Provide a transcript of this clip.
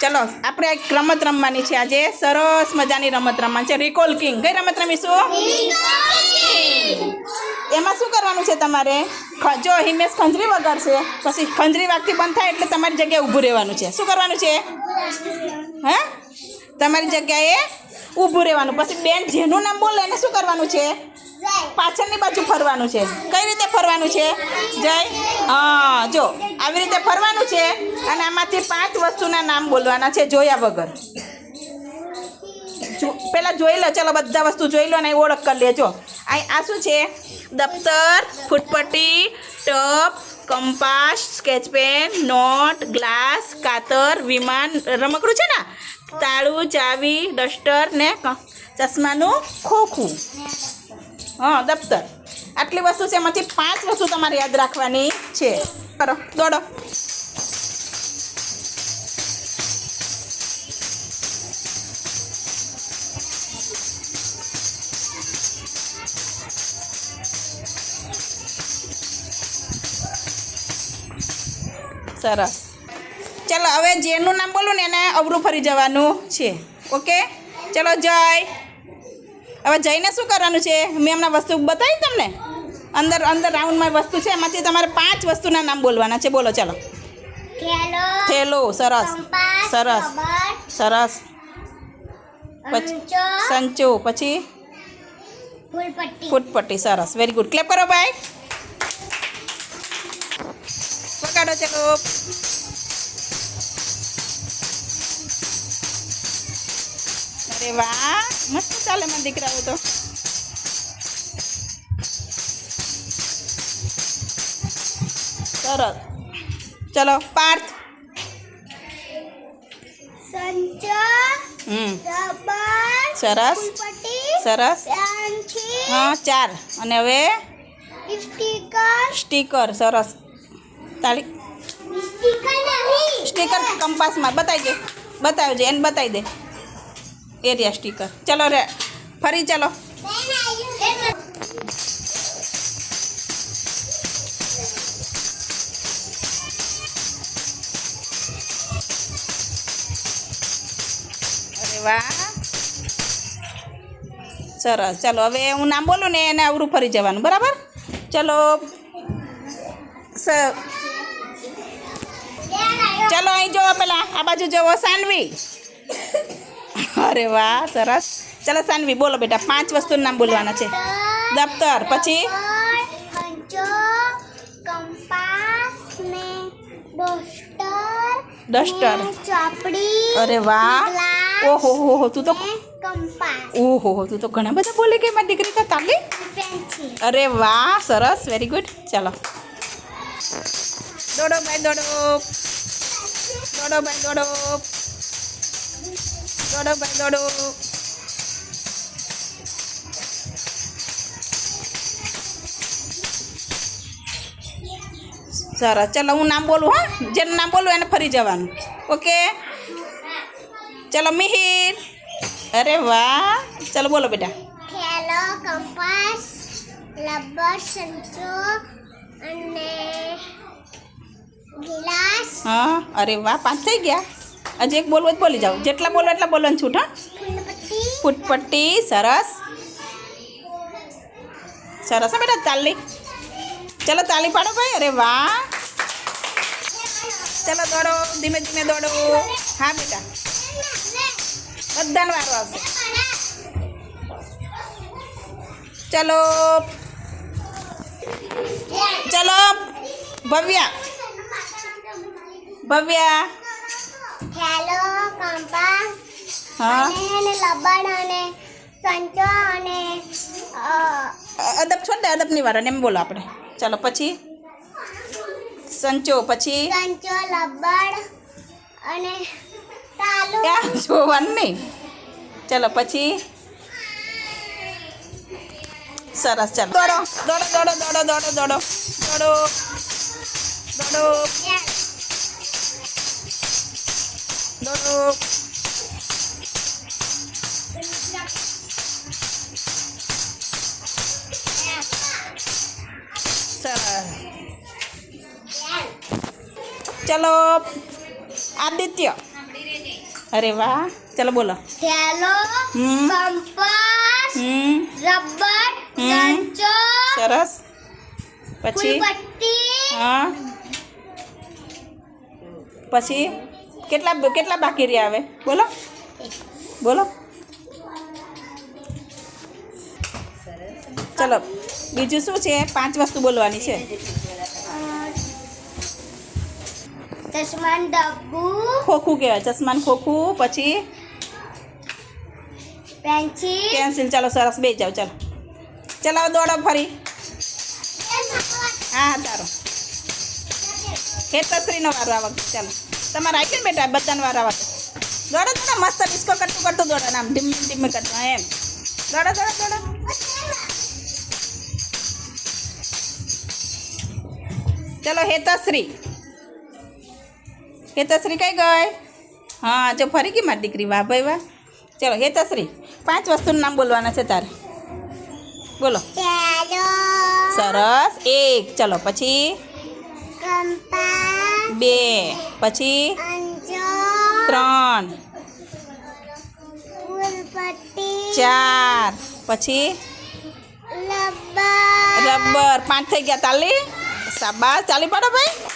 ચલો, આપણે એક રમત રમવાની છે. આજે સરસ મજાની રમત રમવાની છે. રિકોલ કિંગ કઈ રમત રમીશું? એમાં શું કરવાનું છે તમારે? જો, હિમેશ ખંજરી વગાડશે પછી ખંજરી વાગથી બંધ થાય એટલે તમારી જગ્યાએ ઊભું રહેવાનું છે. શું કરવાનું છે? હે? તમારી જગ્યાએ ઊભું રહેવાનું. પછી બેન, જેનું નામ બોલે એને શું કરવાનું છે? પાછળની બાજુ ફરવાનું છે. કઈ રીતે ફરવાનું છે? જય? હા, જો. આવી રીતે ફરવાનું છે અને આમાંથી પાંચ વસ્તુના નામ બોલવાના છે જોયા વગર. પહેલાં જોઈ લો, ચલો બધા વસ્તુ જોઈ લો અને ઓળખ કરી લેજો. અહીં આ શું છે? દફતર, ફૂટપટ્ટી ટપ compass, sketch pen, note, glass, કાતર, વિમાન, રમકડું છે ને? તાળું, ચાવી, ડસ્ટર ને ચશ્માનું ખોખું. હા, દફતર. આટલી વસ્તુ છે, એમાંથી પાંચ વસ્તુ તમારે યાદ રાખવાની છે. કરો, દોડો. સરસ. ચલો, હવે જેનું નામ બોલું ને એને અવરું ફરી જવાનું છે. ઓકે? ચલો, જય. હવે જઈને શું કરવાનું છે? મેં હમણાં વસ્તુ બતાવી તમને? અંદર અંદર રાઉન્ડમાં વસ્તુ છે એમાંથી તમારે પાંચ વસ્તુના નામ બોલવાના છે. બોલો ચાલો. થેલો સરસ. સરસ. સરસ. પછી સંચો પછી ફૂટપટ્ટી. સરસ. વેરી ગુડ ક્લેપ કરો ભાઈ. પકડો ચલો. અરે વાહ મસ્ત ચાલે મારા દીકરાઓ તો. સરસ. ચલો પાર્થ. સરસ. સરસ. હા ચાર. અને હવે? સ્ટીકર. સરસ. તાળી. સ્ટીકર કંપાસમાં બતાવી દે. બતાવજે એને બતાવી દે. એરિયા સ્ટીકર ચલો રે, ફરી ચલો. અરે વાહ. સરસ. ચલો, હવે હું નામ બોલું ને એને અવરું ફરી જવાનું, બરાબર? ચલો. ચલો, અહીં જોવો પેલા, આ બાજુ જોવો સાનવી અરે વાહ સરસ. ચલો સાનવી બોલો બેટા પાંચ વસ્તુનું નામ બોલવાના છે. દફતર પછી? ડસ્ટર. અરે વાહ. ઓહો હો હો તું તો ઓહો હો તું તો ઘણા બધા બોલે કે મારી દીકરી તો તાલી અરે વાહ સરસ વેરી ગુડ ચાલો. દોડો ભાઈ દોડો. દોડો ભાઈ દોડો. દોડો ભાઈ દોડો સરસ ચલો હું નામ બોલું હા જેનું નામ બોલું એને ફરી જવાનું ઓકે ચલો મિહિર અરે વાહ ચલો બોલો બેટા ખેલો કંપાસ રબર સંચો અને ગિલાસ હા અરે વાહ પાંચ થઈ ગયા હજી એક બોલવું જ બોલી જાઓ. જેટલા બોલો એટલા બોલવાનું છૂટ, હા. ફૂલપટ્ટી ફૂટપટ્ટી, સરસ. સરસ, હા બેટા, તાલી. ચલો, તાલી પાડો ભાઈ. અરે વાહ. ચલો, દોડો. ધીમે ધીમે દોડો. હા, બેટા. બધાનો વારો આવશે. ચલો. ચલો. ભવ્યા. ભવ્યા. ખેલો કંપાસ હા? અને લબડ અને સંચો અને અદબ છોડ દે અદબની વાર એમ બોલો આપણે. ચાલો પછી? સંચો પછી? સંચો લબડ અને તાલુ. જોવાનું નહીં. ચાલો પછી? સરસ ચાલો. દોડો દોડો દોડો દોડો દોડો દોડો દોડો દોડો. દોડો સરસ ચલો આદિત્ય અરે વાહ ચલો બોલો થેલો હમ. કંપાસ હમ રબર હમ. સંચો સરસ પછી ફૂલપટ્ટી હા પછી કેટલા કેટલા બાકી રહ્યા આવે બોલો. બોલો. ચલો બીજું શું છે? પાંચ વસ્તુ બોલવાની છે. ચશ્માન ડબ્બુ ખોખું કહેવાય. ચશ્માન ખોખું પછી પેન્સિલ. પેન્સિલ. ચાલો સરસ. બે જાઓ ચાલો. ચલાવો દોડો ફરી. હા તારો. હેતશ્રીનો વારો આ વખતે. ચાલો. તમારે આવી ને બેટા બધાને વારો આ વખતે દોડો દોડો મસ્ત ડિસ્કો કરતું કરતું દોડો આમ ધીમે ધીમે કરતું એમ. દોડો દોડો દોડો. ચલો હેતાશ્રી. હેતાશ્રી કઈ ગઈ? હા જો ફરી ગઈ મારી દીકરી વાહ ભાઈ વાહ. ચલો હેતાશ્રી પાંચ વસ્તુનું નામ બોલવાના છે તારે. બોલો. સરસ. એક. ચલો પછી? કંપાસ બે પછી ત્રણ. ચાર પછી રબર પાંચ થઈ ગયા. તાલી સાબાસ ચાલી પડો ભાઈ.